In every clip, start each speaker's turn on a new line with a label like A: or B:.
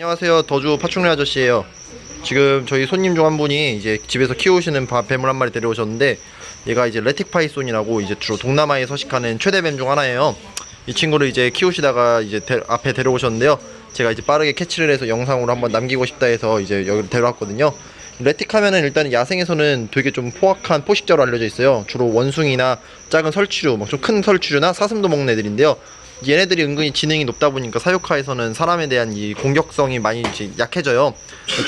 A: 안녕하세요. 더주 파충류 아저씨예요. 지금 저희 손님 중 한 분이 이제 집에서 키우시는 바- 뱀을 한 마리 데려오셨는데 얘가 이제 레틱 파이손이라고 이제 주로 동남아에 서식하는 최대 뱀 중 하나예요. 이 친구를 이제 키우시다가 이제 데- 앞에 데려오셨는데요. 제가 이제 빠르게 캐치를 해서 영상으로 한번 남기고 싶다 해서 이제 여기를 데려왔거든요. 레틱 하면은 일단 야생에서는 되게 좀 포악한 포식자로 알려져 있어요. 주로 원숭이나 작은 설치류, 막 좀 큰 설치류나 사슴도 먹는 애들인데요. 얘네들이 은근히 지능이 높다 보니까 사육화에서는 사람에 대한 이 공격성이 많이 이제 약해져요.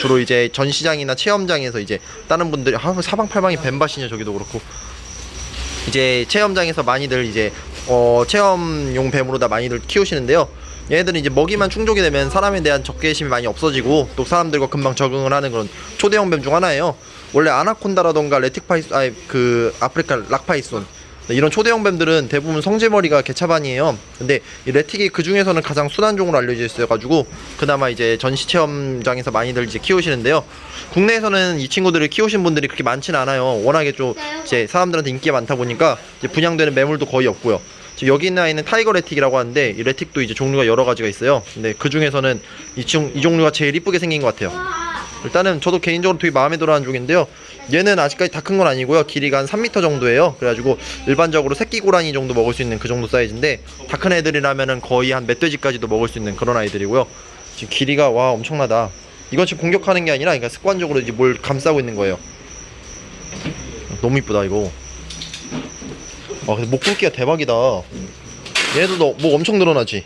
A: 주로 이제 전시장이나 체험장에서 이제 다른 분들이 아, 사방팔방이 뱀밭이냐 저기도 그렇고 이제 체험장에서 많이들 이제 어, 체험용 뱀으로 다 많이들 키우시는데요. 얘네들은 이제 먹이만 충족이 되면 사람에 대한 적개심이 많이 없어지고 또 사람들과 금방 적응을 하는 그런 초대형 뱀 중 하나예요. 원래 아나콘다라던가 레틱파이스 아니 그 아프리카 락파이손 네, 이런 초대형 뱀들은 대부분 성질머리가 개차반이에요. 근데 이 레틱이 그 중에서는 가장 순한종으로 알려져 있어가지고 그나마 이제 전시 체험장에서 많이들 이제 키우시는데요. 국내에서는 이 친구들을 키우신 분들이 그렇게 많지는 않아요. 워낙에 좀 이제 사람들한테 인기가 많다 보니까 이제 분양되는 매물도 거의 없고요. 지금 여기 있는 아이는 타이거 레틱이라고 하는데 이 레틱도 이제 종류가 여러 가지가 있어요. 근데 그 중에서는 이, 종, 이 종류가 제일 이쁘게 생긴 것 같아요. 일단은 저도 개인적으로 되게 마음에 들어하는 종인데요. 얘는 아직까지 다 큰 건 아니고요. 길이가 한 3m 정도예요. 그래가지고 일반적으로 새끼 고라니 정도 먹을 수 있는 그 정도 사이즈인데 다 큰 애들이라면은 거의 한 멧돼지까지도 먹을 수 있는 그런 아이들이고요. 지금 길이가 와 엄청나다. 이건 지금 공격하는 게 아니라 그러니까 습관적으로 이제 뭘 감싸고 있는 거예요. 너무 이쁘다 이거. 아 근데 목 굵기가 대박이다. 너, 목 엄청 늘어나지.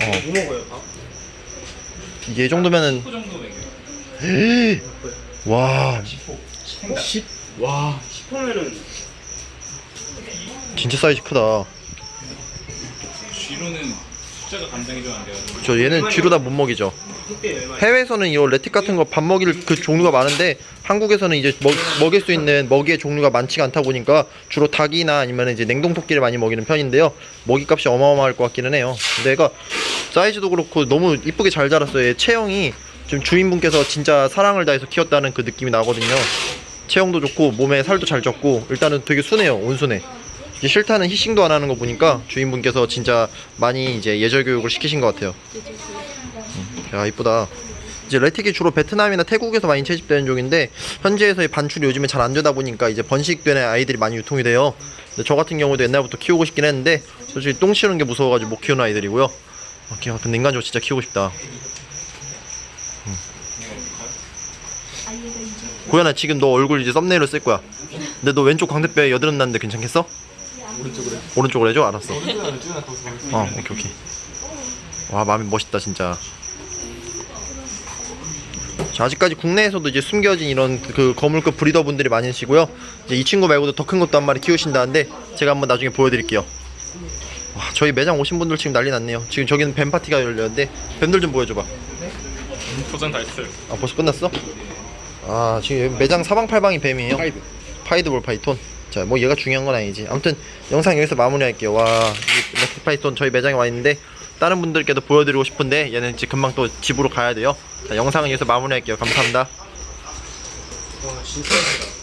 A: 어.
B: 뭐 먹어요? 밥?
A: 이게 이 정도면은
B: 그 정도.
A: 에이, 와
B: 10? 와 10호면은
A: 진짜 사이즈 크다.
B: 쥐로는 숫자가 감당이 좀 안 돼요.
A: 저 얘는 쥐로다 못 먹이죠. 해외에서는 이 레틱 같은 거 밥 먹일 그 종류가 많은데 한국에서는 이제 먹, 먹일 수 있는 먹이의 종류가 많지가 않다 보니까 주로 닭이나 아니면 이제 냉동 토끼를 많이 먹이는 편인데요. 먹이값이 어마어마할 것 같기는 해요. 근데 얘가 사이즈도 그렇고 너무 이쁘게 잘 자랐어요. 얘 체형이 지금 주인분께서 진짜 사랑을 다해서 키웠다는 그 느낌이 나거든요. 체형도 좋고 몸에 살도 잘 쪘고 일단은 되게 순해요. 온순해. 이제 싫다는 히싱도 안 하는 거 보니까 주인분께서 진짜 많이 이제 예절 교육을 시키신 것 같아요. 야 이쁘다 이제 레틱이 주로 베트남이나 태국에서 많이 채집되는 종인데 현지에서의 반출이 요즘에 잘 안 되다 보니까 이제 번식되는 아이들이 많이 유통이 돼요 근데 저 같은 경우도 옛날부터 키우고 싶긴 했는데 솔직히 똥 치우는 게 무서워가지고 못 키우는 아이들이고요 아, 야, 근데 인간적으로 진짜 키우고 싶다 음. 고현아 지금 너 얼굴 이제 썸네일로 쓸 거야 근데 너 왼쪽 광대뼈에 여드름 났는데 괜찮겠어?
B: 오른쪽으로.
A: 오른쪽으로 해줘? 알았어 어 오케이 오케이 와 마음이 멋있다 진짜 자 아직까지 국내에서도 이제 숨겨진 이런 그 거물급 브리더 분들이 많으시고요 이제 이 친구 말고도 더 큰 것도 한 마리 키우신다는데 제가 한번 나중에 보여드릴게요 와 저희 매장 오신 분들 지금 난리 났네요. 지금 저기는 뱀 파티가 열렸는데 뱀들 좀 보여줘봐.
B: 포장 다 했어요.
A: 아 벌써 끝났어? 아 지금 여기 매장 사방팔방이 뱀이에요.
B: 파이브.
A: 파이드볼 파이톤. 자 뭐 얘가 중요한 건 아니지. 아무튼 영상 여기서 마무리할게요. 와 렉트 파이톤 저희 매장에 와 있는데 다른 분들께도 보여드리고 싶은데 얘는 이제 금방 또 집으로 가야 돼요. 자 영상은 여기서 마무리할게요. 감사합니다.
B: 와 진짜.